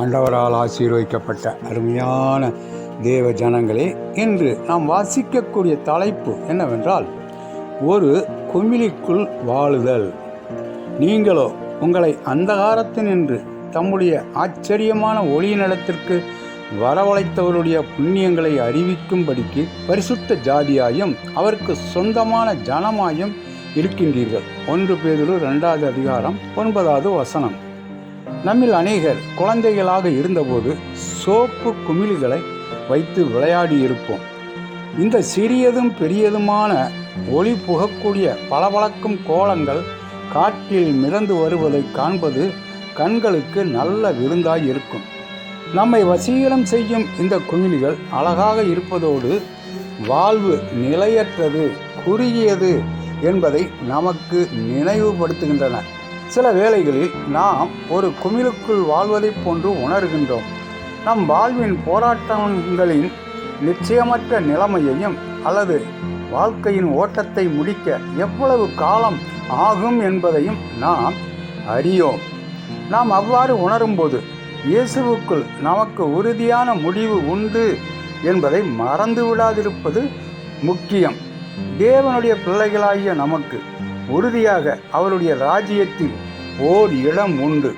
ஆண்டவரால் ஆசீர்வதிக்கப்பட்ட அருமையான தேவ ஜனங்களே இன்று நாம் வாசிக்கக்கூடிய தலைப்பு என்னவென்றால் ஒரு குமிழிக்குள் வாழுதல். நீங்களோ உங்களை அந்தகாரத்தினின்று தம்முடைய ஆச்சரியமான ஒளியினிடத்திற்கு வரவழைத்தவருடைய புண்ணியங்களை அறிவிக்கும்படிக்கு பரிசுத்த ஜாதியாயும் அவருக்கு சொந்தமான ஜனமாயும் இருக்கின்றீர்கள். ஒன்று பேதில் ரெண்டாவது அதிகாரம் ஒன்பதாவது வசனம். நம்மில் அநேகர் குழந்தைகளாக இருந்தபோது சோப்பு குமிழிகளை வைத்து விளையாடி இருப்போம் இந்த சிறியதும் பெரியதுமான ஒளி புகக்கூடிய பளபளக்கும் கோலங்கள் காட்டில் மிதந்து வருவதை காண்பது கண்களுக்கு நல்ல விருந்தாய் இருக்கும் நம்மை வசீகரம் செய்யும் இந்த குமிழிகள் அழகாக இருப்பதோடு வாழ்வு நிலையற்றது குறுகியது என்பதை நமக்கு நினைவுபடுத்துகின்றன. சில வேளைகளில் நாம் ஒரு குமிழுக்குள் வாழ்வதைப் போன்று உணர்கின்றோம். நம் வாழ்வின் போராட்டங்களின் நிச்சயமற்ற நிலைமையையும் அல்லது வாழ்க்கையின் ஓட்டத்தை முடிக்க எவ்வளவு காலம் ஆகும் என்பதையும் நாம் அறியோம். நாம் அவ்வாறு உணரும்போது இயேசுவுக்குள் நமக்கு உறுதியான முடிவு உண்டு என்பதை மறந்து விடாதிருப்பது முக்கியம். தேவனுடைய பிள்ளைகளாகிய நமக்கு உறுதியாக அவருடைய ராஜ்யத்தில் ஓர் இடம் உண்டு.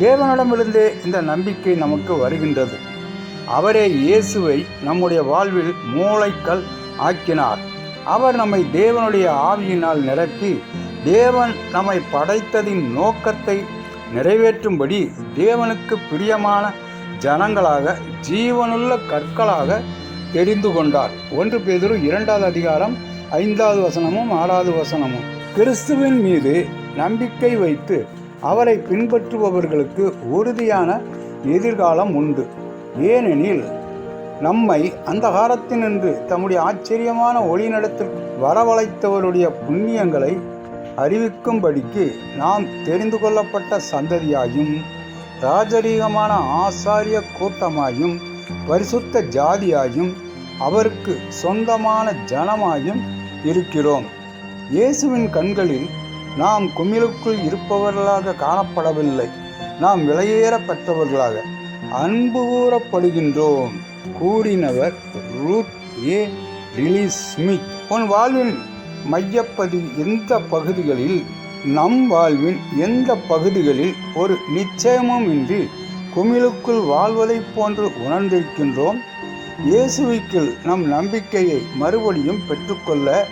தேவனிடமிருந்தே இந்த நம்பிக்கை நமக்கு வருகின்றது. அவரே இயேசுவை நம்முடைய வாழ்வில் மூளைக்கல் ஆக்கினார். அவர் நம்மை தேவனுடைய ஆவியினால் நிரப்பி தேவன் நம்மை படைத்ததின் நோக்கத்தை நிறைவேற்றும்படி தேவனுக்கு பிரியமான ஜனங்களாக ஜீவனுள்ள கற்களாக தெரிந்து கொண்டார். ஒன்று பேதுரு இரண்டாவது அதிகாரம் ஐந்தாவது வசனமும் ஆறாவது வசனமும். கிறிஸ்துவின் மீது நம்பிக்கை வைத்து அவரை பின்பற்றுபவர்களுக்கு உறுதியான எதிர்காலம் உண்டு. ஏனெனில் நம்மை அந்த காலத்தினின்று தம்முடைய ஆச்சரியமான ஒளிநடத்தில் வரவழைத்தவருடைய புண்ணியங்களை அறிவிக்கும்படிக்கு நாம் தெரிந்து கொள்ளப்பட்ட சந்ததியாயும் ராஜரீகமான ஆசாரிய கூட்டமாயும் பரிசுத்த ஜாதியாயும் அவருக்கு சொந்தமான ஜனமாயும் இருக்கிறோம். இயேசுவின் கண்களில் நாம் குமிழுக்குள் இருப்பவர்களாக காணப்படவில்லை. நாம் விலையேற பெற்றவர்களாக அன்பு கூறப்படுகின்றோம். கூறினவர் ரூத் ஏ. ரிலீஸ் ஸ்மித் உன் வாழ்வின் மையப்பதி எந்த பகுதிகளில்? நம் வாழ்வின் எந்த பகுதிகளில்? ஒரு நிச்சயமும் இன்றி குமிழுக்குள் வாழ்வதைப் போன்று உணர்ந்திருக்கின்றோம். இயேசுவிற்குள் நம் நம்பிக்கையை மறுபடியும் பெற்றுக்கொள்ள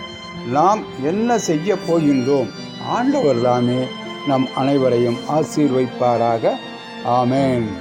நாம் என்ன செய்ய போகின்றோம்? ஆண்டவர் தாமே நம் அனைவரையும் ஆசீர்வைப்பாராக. ஆமேன்.